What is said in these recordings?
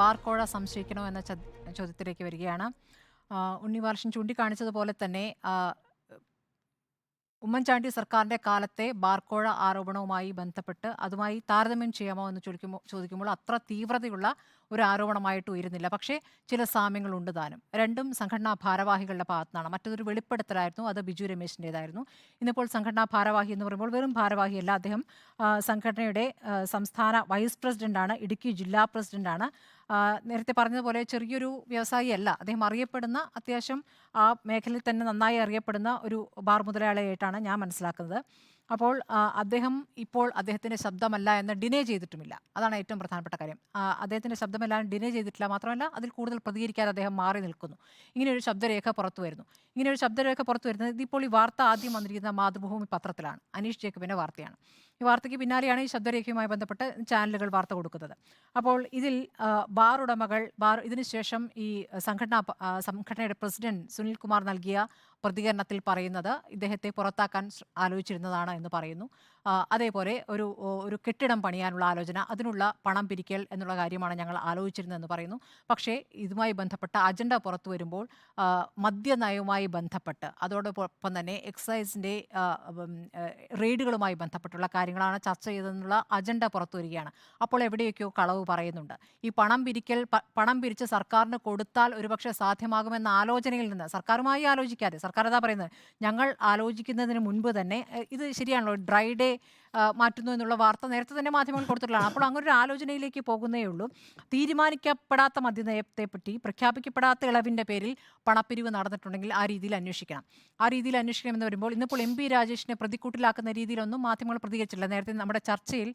ബാർക്കോഴ സംശയിക്കണോ എന്ന ചോദ്യത്തിലേക്ക് വരികയാണ്. ഉണ്ണിവാർഷൻ ചൂണ്ടിക്കാണിച്ചതുപോലെ തന്നെ ഉമ്മൻചാണ്ടി സർക്കാരിന്റെ കാലത്തെ ബാർക്കോഴ ആരോപണവുമായി ബന്ധപ്പെട്ട് അതുമായി താരതമ്യം ചെയ്യാമോ എന്ന് ചോദിക്കുമ്പോൾ ചോദിക്കുമ്പോൾ അത്ര തീവ്രതയുള്ള ഒരു ആരോപണമായിട്ട് ഉയരുന്നില്ല. പക്ഷേ ചില സാമ്യങ്ങളുണ്ട് താനും. രണ്ടും സംഘടനാ ഭാരവാഹികളുടെ ഭാഗത്തുനിന്നാണ്. മറ്റൊരു വെളിപ്പെടുത്തലായിരുന്നു. അത് ബിജു രമേശിന്റെതായിരുന്നു. ഇന്നിപ്പോൾ സംഘടനാ ഭാരവാഹി എന്ന് പറയുമ്പോൾ വെറും ഭാരവാഹിയല്ല. അദ്ദേഹം സംഘടനയുടെ സംസ്ഥാന വൈസ് പ്രസിഡന്റാണ്. ഇടുക്കി ജില്ലാ പ്രസിഡന്റാണ്. നേരത്തെ പറഞ്ഞതുപോലെ ചെറിയൊരു വ്യവസായിയല്ല. അദ്ദേഹം അറിയപ്പെടുന്ന അത്യാവശ്യം ആ മേഖലയിൽ തന്നെ നന്നായി അറിയപ്പെടുന്ന ഒരു ബാർ മുതലാളിയായിട്ടാണ് ഞാൻ മനസ്സിലാക്കുന്നത്. അപ്പോൾ അദ്ദേഹം ഇപ്പോൾ അദ്ദേഹത്തിന്റെ ശബ്ദമല്ല എന്ന് ഡിനേ ചെയ്തിട്ടുമില്ല. അതാണ് ഏറ്റവും പ്രധാനപ്പെട്ട കാര്യം. അദ്ദേഹത്തിന്റെ ശബ്ദമല്ലാതെ ഡിനേ ചെയ്തിട്ടില്ല. മാത്രമല്ല അതിൽ കൂടുതൽ പ്രതികരിക്കാതെ അദ്ദേഹം മാറി നിൽക്കുന്നു. ഇങ്ങനെയൊരു ശബ്ദരേഖ പുറത്തു വരുന്നു. ഇങ്ങനെ ഒരു ശബ്ദരേഖ പുറത്തു വരുന്നത് ഇതിപ്പോൾ ഈ വാർത്ത ആദ്യം വന്നിരിക്കുന്ന മാതൃഭൂമി പത്രത്തിലാണ്. അനീഷ് ജേക്കബിന്റെ വാർത്തയാണ്. ഈ വാർത്തയ്ക്ക് പിന്നാലെയാണ് ഈ ശബ്ദരേഖയുമായി ബന്ധപ്പെട്ട് ചാനലുകൾ വാർത്ത കൊടുക്കുന്നത്. അപ്പോൾ ഇതിൽ ബാർ ഉടമകൾ ബാർ ഇതിനുശേഷം ഈ സംഘടനാ സംഘടനയുടെ പ്രസിഡന്റ് സുനിൽ കുമാർ നൽകിയ പ്രതികരണത്തിൽ പറയുന്നത് ഇദ്ദേഹത്തെ പുറത്താക്കാൻ ആലോചിച്ചിരുന്നതാണ് എന്ന് പറയുന്നു. അതേപോലെ ഒരു ഒരു കെട്ടിടം പണിയാനുള്ള ആലോചന അതിനുള്ള പണം പിരിക്കൽ എന്നുള്ള കാര്യമാണ് ഞങ്ങൾ ആലോചിച്ചിരുന്നതെന്ന് പറയുന്നു. പക്ഷേ ഇതുമായി ബന്ധപ്പെട്ട അജണ്ട പുറത്തു വരുമ്പോൾ മദ്യനയവുമായി ബന്ധപ്പെട്ട് അതോടൊപ്പം തന്നെ എക്സൈസിന്റെ റെയ്ഡുകളുമായി ബന്ധപ്പെട്ടുള്ള കാര്യങ്ങളാണ് ചർച്ച ചെയ്തതെന്നുള്ള അജണ്ട പുറത്തു വരികയാണ്. അപ്പോൾ എവിടെയൊക്കെയോ കളവ് പറയുന്നുണ്ട്. ഈ പണം പിരിക്കൽ പണം പിരിച്ച് സർക്കാരിന് കൊടുത്താൽ ഒരുപക്ഷെ സാധ്യമാകുമെന്ന ആലോചനയിൽ നിന്ന് സർക്കാരുമായി ആലോചിക്കാതെ സർക്കാർ അതാ പറയുന്നത് ഞങ്ങൾ ആലോചിക്കുന്നതിന് മുൻപ് തന്നെ ഇത് ശരിയാണല്ലോ ഡ്രൈ ഡേ മാറ്റുന്നു എന്നുള്ള വാർത്ത നേരത്തെ തന്നെ മാധ്യമങ്ങൾ കൊടുത്തിട്ടുള്ളതാണ്. അപ്പോൾ അങ്ങനെ ഒരു ആലോചനയിലേക്ക് പോകുന്നേ ഉള്ളൂ. തീരുമാനിക്കപ്പെടാത്ത മദ്യനയത്തെപ്പറ്റി പ്രഖ്യാപിക്കപ്പെടാത്ത ഇളവിന്റെ പേരിൽ പണപ്പിരിവ് നടന്നിട്ടുണ്ടെങ്കിൽ ആ രീതിയിൽ അന്വേഷിക്കണം. ആ രീതിയിൽ അന്വേഷിക്കണമെന്ന് വരുമ്പോൾ ഇന്നിപ്പോൾ എം പി രാജേഷിനെ പ്രതിക്കൂട്ടിലാക്കുന്ന രീതിയിലൊന്നും മാധ്യമങ്ങൾ പ്രതികരിച്ചില്ല നേരത്തെ നമ്മുടെ ചർച്ചയിൽ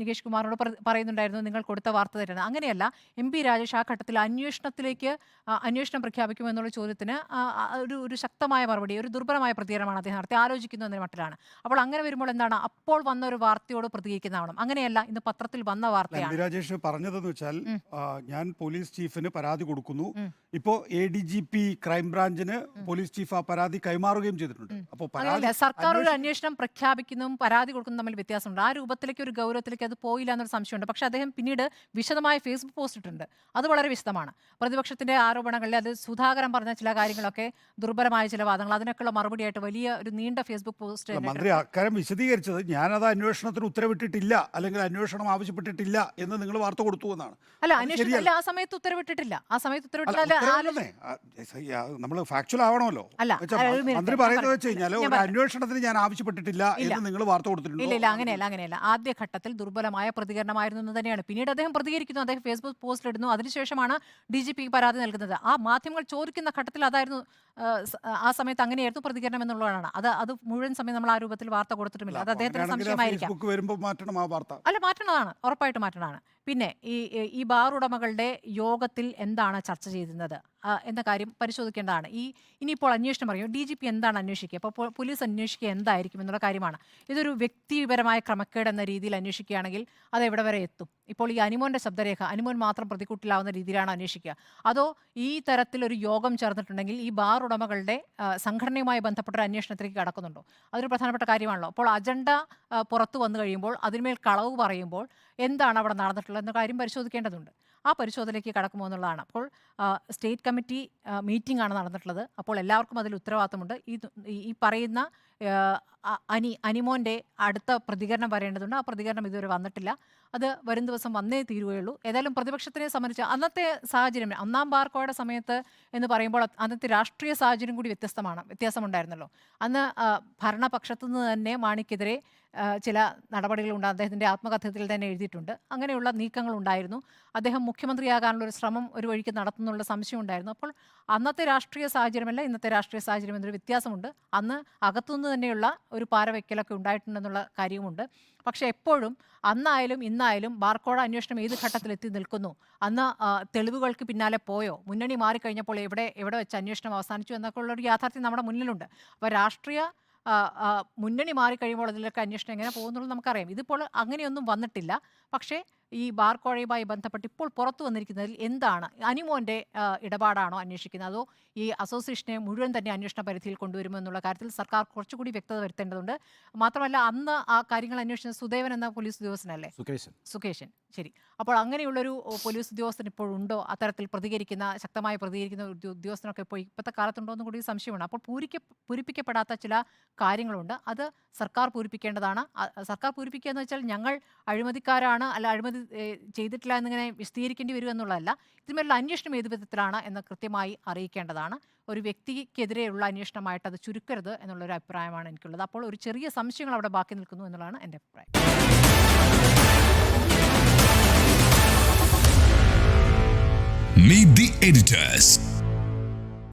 നികേഷ് കുമാറിനോട് പറയുന്നുണ്ടായിരുന്നു നിങ്ങൾ കൊടുത്ത വാർത്ത തരുന്നത്. അങ്ങനെയല്ല എം പി രാജേഷ് ആ ഘട്ടത്തിൽ അന്വേഷണത്തിലേക്ക് അന്വേഷണം അന്വേഷണം പ്രഖ്യാപിക്കുമെന്നുള്ള ചോദ്യത്തിന് ഒരു ഒരു ശക്തമായ മറുപടി ഒരു ദുർബലമായ പ്രതികരണമാണ് അദ്ദേഹം നടത്തി ആലോചിക്കുന്നു എന്ന മട്ടിലാണ്. അപ്പോൾ അങ്ങനെ വരുമ്പോൾ എന്താണ് അപ്പോൾ വന്ന ഒരു വാർത്തയോട് പ്രതികരിക്കുന്നതാവണം. അങ്ങനെയല്ല ഇന്ന് പത്രത്തിൽ വന്ന വാർത്തയാണ്. രാജേഷ് പറഞ്ഞതെന്ന് വെച്ചാൽ ഞാൻ പോലീസ് ചീഫിന് പരാതി കൊടുക്കുന്നു. ഇപ്പോ എ ഡി ജി പി ക്രൈംബ്രാഞ്ചിന് പോലീസ് ചീഫ് ആ പരാതി കൈമാറുകയും ചെയ്തിട്ടുണ്ട്. അപ്പോൾ സർക്കാർ ഒരു അന്വേഷണം- പ്രഖ്യാപിക്കുന്നതും പരാതി കൊടുക്കുന്നതും തമ്മിൽ വ്യത്യാസമുണ്ട്. ആ രൂപത്തിലേക്ക് ഒരു ഗൗരവത്തിലേക്ക് അത് പോയില്ല എന്നൊരു സംശയമുണ്ട്. പക്ഷെ അദ്ദേഹം പിന്നീട് വിശദമായ ഫേസ്ബുക്ക് പോസ്റ്റ് ഇട്ടിട്ടുണ്ട്. അത് വളരെ വിശദമാണ്. പ്രതിപക്ഷത്തിന്റെ ആരോപണങ്ങളിൽ അത് സുധാകരൻ പറഞ്ഞ ചില കാര്യങ്ങളൊക്കെ ദുർബലമായ ചില വാദങ്ങൾ അതിനൊക്കെയുള്ള മറുപടിയായിട്ട് വലിയ ഒരു നീണ്ട ഫേസ്ബുക്ക് പോസ്റ്റ് മന്ത്രി അക്കാര്യം വിശദീകരിച്ചത് ഞാനത് അന്വേഷണത്തിന് ഉത്തരവിട്ടിട്ടില്ല അല്ലെങ്കിൽ അന്വേഷണം ആവശ്യപ്പെട്ടിട്ടില്ല എന്ന് നിങ്ങൾ വാർത്ത കൊടുത്തു എന്നാണ്. അല്ല ആ സമയത്ത് ഉത്തരവിട്ടിട്ടില്ല. ആ സമയത്ത് ഉത്തരവിട്ടില്ല നമ്മൾ ഫാക്ച്വൽ ആവണമല്ലോ. മന്ത്രി പറയുന്നത് പറയാം. വെച്ച് കഴിഞ്ഞാൽ ഒരു അന്വേഷണത്തിന് ഞാൻ ആവശ്യപ്പെട്ടിട്ടില്ല എന്ന് നിങ്ങൾ വാർത്ത കൊടുത്തിട്ടുണ്ട്? ഇല്ല അങ്ങനെയല്ല അങ്ങനെയല്ല. ആദ്യ ഘട്ടത്തിൽ ദുർബലമായ പ്രതികരണമായിരുന്നു എന്ന് തന്നെയാണ്. പിന്നീട് അദ്ദേഹം പ്രതികരിക്കുന്നു. അദ്ദേഹം ഫേസ്ബുക്ക് പോസ്റ്റിൽ ഇടുന്നു. അതിനുശേഷമാണ് ഡി ജി പിക്ക് പരാതി നൽകുന്നത്. ആ മാധ്യമങ്ങൾ ചോദിക്കുന്ന ഘട്ടത്തിൽ അതായിരുന്നു ആ, ആ സമയത്ത് അങ്ങനെയായിരുന്നു പ്രതികരണം എന്നുള്ളതാണ്. അത് അത് മുഴുവൻ സമയം നമ്മൾ ആ രൂപത്തിൽ വാർത്ത കൊടുത്തിട്ടുമില്ല. അത് അദ്ദേഹത്തിന് സംശയമായിരിക്കാം. വരുമ്പോൾ മാറ്റണം ആ വാർത്ത. അല്ല മാറ്റണതാണ്. ഉറപ്പായിട്ട് മാറ്റണതാണ്. പിന്നെ ഈ ഈ ബാർ ഉടമകളുടെ യോഗത്തിൽ എന്താണ് ചർച്ച ചെയ്യുന്നത് എന്ന കാര്യം പരിശോധിക്കേണ്ടതാണ്. ഈ ഇനിയിപ്പോൾ അന്വേഷണം പറയും. ഡി ജി പി എന്താണ് അന്വേഷിക്കുക? അപ്പോൾ പോലീസ് അന്വേഷിക്കുക എന്തായിരിക്കും എന്നുള്ള കാര്യമാണ്. ഇതൊരു വ്യക്തിപരമായ ക്രമക്കേട് എന്ന രീതിയിൽ അന്വേഷിക്കുകയാണെങ്കിൽ അത് എവിടെ വരെ എത്തും? ഇപ്പോൾ ഈ അനുമോന്റെ ശബ്ദരേഖ അനുമോൻ മാത്രം പ്രതിക്കൂട്ടിലാവുന്ന രീതിയിലാണ് അന്വേഷിക്കുക. അതോ ഈ തരത്തിലൊരു യോഗം ചേർന്നിട്ടുണ്ടെങ്കിൽ ഈ ബാർ ഉടമകളുടെ സംഘടനയുമായി ബന്ധപ്പെട്ട ഒരു അന്വേഷണത്തിലേക്ക് കടക്കുന്നുണ്ടോ? അതൊരു പ്രധാനപ്പെട്ട കാര്യമാണല്ലോ. അപ്പോൾ അജണ്ട പുറത്തു വന്നു കഴിയുമ്പോൾ അതിന്മേൽ കളവ് പറയുമ്പോൾ എന്താണ് അവിടെ നടന്നിട്ടുള്ളത് എന്ന കാര്യം പരിശോധിക്കേണ്ടതുണ്ട്. ആ പരിശോധനയ്ക്ക് കടക്കുമോ എന്നുള്ളതാണ്. അപ്പോൾ സ്റ്റേറ്റ് കമ്മിറ്റി മീറ്റിംഗ് ആണ് നടന്നിട്ടുള്ളത്. അപ്പോൾ എല്ലാവർക്കും അതിൽ ഉത്തരവാദിത്തമുണ്ട്. ഈ ഈ- പറയുന്ന അനി അനിമോന്റെ അടുത്ത പ്രതികരണം പറയേണ്ടതുണ്ട് ആ പ്രതികരണം ഇതുവരെ വന്നിട്ടില്ല. അത് വരും ദിവസം വന്നേ തീരുകയുള്ളൂ. ഏതായാലും പ്രതിപക്ഷത്തിനെ സംബന്ധിച്ച് അന്നത്തെ സാഹചര്യം ഒന്നാം ബാർക്കോയുടെ സമയത്ത് എന്ന് പറയുമ്പോൾ അന്നത്തെ രാഷ്ട്രീയ സാഹചര്യം കൂടി വ്യത്യസ്തമാണ് വ്യത്യാസമുണ്ടായിരുന്നല്ലോ. അന്ന് ഭരണപക്ഷത്തു നിന്ന് തന്നെ മാണിക്കെതിരെ ചില നടപടികളുണ്ട്. അദ്ദേഹത്തിന്റെ ആത്മകഥത്തിൽ തന്നെ എഴുതിയിട്ടുണ്ട്. അങ്ങനെയുള്ള നീക്കങ്ങൾ ഉണ്ടായിരുന്നു അദ്ദേഹം മുഖ്യമന്ത്രിയാകാനുള്ള ഒരു ശ്രമം ഒരു വഴിക്ക് നടത്തുന്നുള്ള സംശയം ഉണ്ടായിരുന്നു. അപ്പോൾ അന്നത്തെ രാഷ്ട്രീയ സാഹചര്യമല്ല ഇന്നത്തെ രാഷ്ട്രീയ സാഹചര്യം എന്നൊരു വ്യത്യാസമുണ്ട്. അന്ന് അകത്തുനിന്ന് തന്നെയുള്ള ഒരു പാരവയ്ക്കലൊക്കെ ഉണ്ടായിട്ടുണ്ടെന്നുള്ള കാര്യവുമുണ്ട്. പക്ഷേ എപ്പോഴും അന്നായാലും ഇന്നായാലും ബാർക്കോഴ അന്വേഷണം ഏത് ഘട്ടത്തിൽ എത്തി നിൽക്കുന്നു? അന്ന് തെളിവുകൾക്ക് പിന്നാലെ പോയോ? മുന്നണി മാറിക്കഴിഞ്ഞപ്പോൾ എവിടെ എവിടെ വെച്ച് അന്വേഷണം അവസാനിച്ചു എന്നൊക്കെ ഉള്ളൊരു യാഥാർത്ഥ്യം നമ്മുടെ മുന്നിലുണ്ട്. അപ്പോൾ രാഷ്ട്രീയ മുന്നണി മാറിക്കഴിയുമ്പോൾ അതിലൊക്കെ അന്വേഷണം എങ്ങനെ പോകുന്നുള്ളത് നമുക്കറിയാം. ഇതിപ്പോൾ അങ്ങനെയൊന്നും വന്നിട്ടില്ല. പക്ഷേ ഈ ബാർ കോഴയുമായി ബന്ധപ്പെട്ട് ഇപ്പോൾ പുറത്തു വന്നിരിക്കുന്നതിൽ എന്താണ്? അനിമോന്റെ ഇടപാടാണോ അന്വേഷിക്കുന്നത്? അതോ ഈ അസോസിയേഷനെ മുഴുവൻ തന്നെ അന്വേഷണ പരിധിയിൽ കൊണ്ടുവരുമോ എന്നുള്ള കാര്യത്തിൽ സർക്കാർ കുറച്ചുകൂടി വ്യക്തത വരുത്തേണ്ടതുണ്ട്. മാത്രമല്ല അന്ന് ആ കാര്യങ്ങൾ അന്വേഷിച്ച സുദേവൻ എന്ന പോലീസ് ഉദ്യോഗസ്ഥനല്ലേ? സുകേശൻ. സുകേശൻ. ശരി. അപ്പോൾ അങ്ങനെയുള്ളൊരു പോലീസ് ഉദ്യോഗസ്ഥൻ ഇപ്പോഴുണ്ടോ അത്തരത്തിൽ പ്രതികരിക്കുന്ന ശക്തമായി പ്രതികരിക്കുന്ന ഉദ്യോഗസ്ഥനൊക്കെ ഇപ്പോൾ ഇപ്പോഴത്തെ കാലത്തുണ്ടോ എന്നും കൂടി സംശയമാണ്. അപ്പോൾ പൂരിക്ക പൂരിപ്പിക്കപ്പെടാത്ത ചില കാര്യങ്ങളുണ്ട്. അത് സർക്കാർ പൂരിപ്പിക്കേണ്ടതാണ്. സർക്കാർ പൂരിപ്പിക്കുക എന്ന് വെച്ചാൽ ഞങ്ങൾ അഴിമതിക്കാരാണ് അല്ല അഴിമതി ഏ, ചെയ്തിട്ടില്ല എന്നിങ്ങനെ വിശദീകരിക്കേണ്ടി വരും എന്നുള്ളതല്ല. ഇതുമേലുള്ള അന്വേഷണം ഏത് വിധത്തിലാണ് എന്ന് കൃത്യമായി അറിയിക്കേണ്ടതാണ്. ഒരു വ്യക്തിക്കെതിരെയുള്ള അന്വേഷണമായിട്ട് അത് ചുരുക്കരുത് എന്നുള്ളൊരു അഭിപ്രായമാണ് എനിക്കുള്ളത്. അപ്പോൾ ഒരു ചെറിയ സംശയങ്ങൾ അവിടെ ബാക്കി നിൽക്കുന്നു എന്നുള്ളതാണ് എന്റെ അഭിപ്രായം. Meet the editors.